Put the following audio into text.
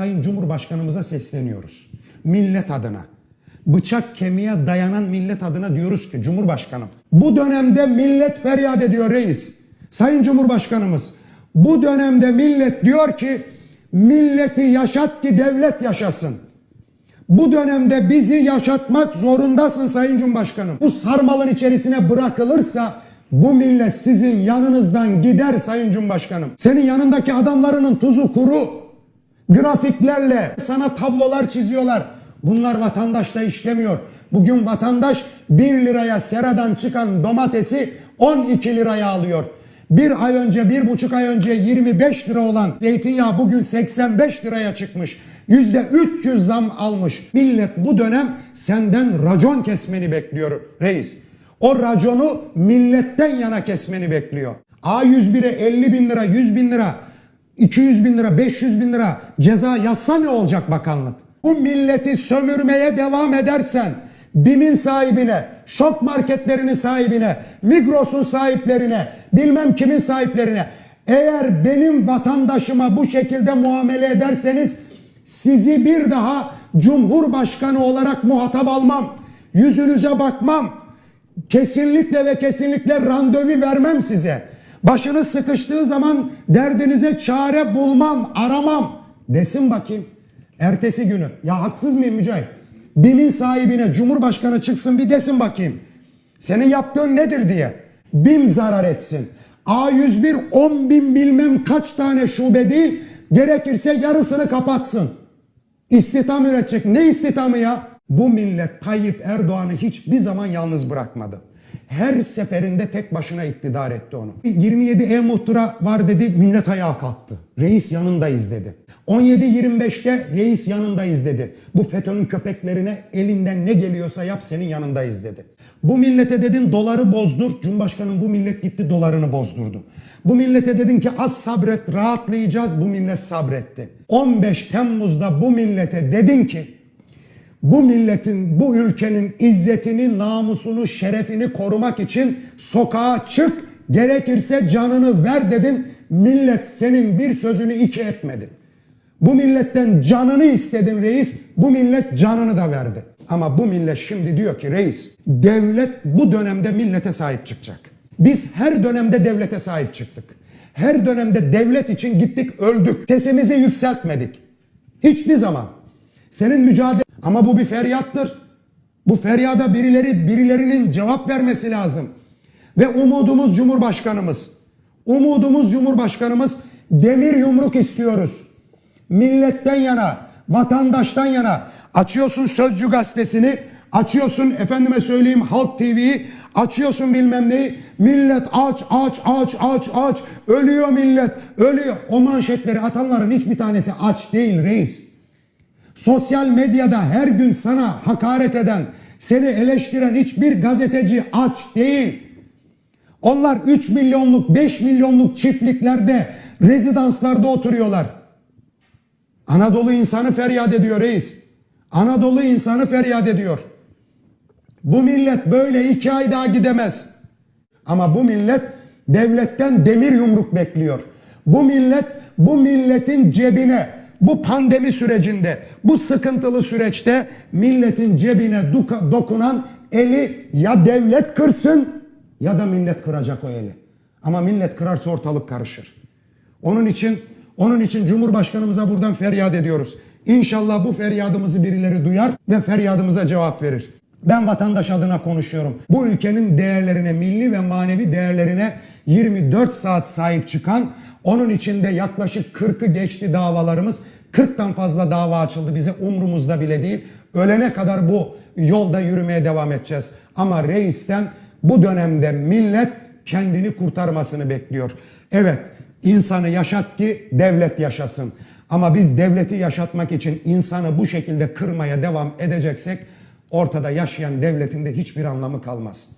Sayın Cumhurbaşkanımıza sesleniyoruz. Millet adına. Bıçak kemiğe dayanan millet adına diyoruz ki Cumhurbaşkanım. Bu dönemde millet feryat ediyor reis. Sayın Cumhurbaşkanımız. Bu dönemde millet diyor ki milleti yaşat ki devlet yaşasın. Bu dönemde bizi yaşatmak zorundasın Sayın Cumhurbaşkanım. Bu sarmalın içerisine bırakılırsa bu millet sizin yanınızdan gider Sayın Cumhurbaşkanım. Senin yanındaki adamlarının tuzu kuru. Grafiklerle sana tablolar çiziyorlar. Bunlar vatandaşta işlemiyor. Bugün vatandaş 1 liraya seradan çıkan domatesi 12 liraya alıyor. Bir ay önce, bir buçuk ay önce 25 lira olan zeytinyağı bugün 85 liraya çıkmış. Yüzde 300 zam almış. Millet bu dönem senden racon kesmeni bekliyor reis. O raconu milletten yana kesmeni bekliyor. A101'e 50 bin lira, 100 bin lira, 200 bin lira, 500 bin lira ceza yazsa ne olacak bakanlık? Bu milleti sömürmeye devam edersen BİM'in sahibine, şok marketlerinin sahibine, Migros'un sahiplerine, bilmem kimin sahiplerine eğer benim vatandaşıma bu şekilde muamele ederseniz sizi bir daha Cumhurbaşkanı olarak muhatap almam. Yüzünüze bakmam. Kesinlikle ve kesinlikle randevu vermem size. Başınız sıkıştığı zaman derdinize çare bulmam, aramam desin bakayım. Ertesi günü. Ya haksız mıyım Mücahit? BİM'in sahibine Cumhurbaşkanı çıksın bir desin bakayım. Senin yaptığın nedir diye. BİM zarar etsin. A101 10 bin bilmem kaç tane şube değil gerekirse yarısını kapatsın. İstihdam üretecek. Ne istihdamı ya? Bu millet Tayyip Erdoğan'ı hiçbir zaman yalnız bırakmadı. Her seferinde tek başına iktidar etti onu. 27 e-muhtıra var dedi millet ayağa kalktı. Reis yanındayız dedi. 17-25'te reis yanındayız dedi. Bu FETÖ'nün köpeklerine elinden ne geliyorsa yap senin yanındayız dedi. Bu millete dedin doları bozdur. Cumhurbaşkanım bu millet gitti dolarını bozdurdu. Bu millete dedin ki az sabret rahatlayacağız. Bu millet sabretti. 15 Temmuz'da bu millete dedin ki bu milletin, bu ülkenin izzetini, namusunu, şerefini korumak için sokağa çık, gerekirse canını ver dedin. Millet senin bir sözünü iki etmedi. Bu milletten canını istedin reis, bu millet canını da verdi. Ama bu millet şimdi diyor ki reis, devlet bu dönemde millete sahip çıkacak. Biz her dönemde devlete sahip çıktık. Her dönemde devlet için gittik öldük. Sesimizi yükseltmedik. Hiçbir zaman. Senin mücadele ama bu bir feryattır. Bu feryada birileri birilerinin cevap vermesi lazım. Ve umudumuz Cumhurbaşkanımız. Umudumuz Cumhurbaşkanımız demir yumruk istiyoruz. Milletten yana, vatandaştan yana açıyorsun Sözcü gazetesini, açıyorsun efendime söyleyeyim Halk TV'yi, açıyorsun bilmem neyi. Millet aç, aç, aç, aç, aç. Ölüyor millet, ölüyor. O manşetleri atanların hiçbir tanesi aç değil reis. Sosyal medyada her gün sana hakaret eden, seni eleştiren hiçbir gazeteci aç değil. Onlar 3 milyonluk, 5 milyonluk çiftliklerde, rezidanslarda oturuyorlar. Anadolu insanı feryat ediyor reis. Anadolu insanı feryat ediyor. Bu millet böyle iki ay daha gidemez. Ama bu millet devletten demir yumruk bekliyor. Bu millet bu milletin cebine bu pandemi sürecinde bu sıkıntılı süreçte milletin cebine duka- dokunan eli ya devlet kırsın ya da millet kıracak o eli. Ama millet kırarsa ortalık karışır. Onun için onun için Cumhurbaşkanımıza buradan feryat ediyoruz. İnşallah bu feryadımızı birileri duyar ve feryadımıza cevap verir. Ben vatandaş adına konuşuyorum. Bu ülkenin değerlerine, milli ve manevi değerlerine 24 saat sahip çıkan, onun içinde yaklaşık 40'ı geçti davalarımız. 40'tan fazla dava açıldı bize umrumuzda bile değil. Ölene kadar bu yolda yürümeye devam edeceğiz. Ama reisten bu dönemde millet kendini kurtarmasını bekliyor. Evet, insanı yaşat ki devlet yaşasın. Ama biz devleti yaşatmak için insanı bu şekilde kırmaya devam edeceksek ortada yaşayan devletin de hiçbir anlamı kalmaz.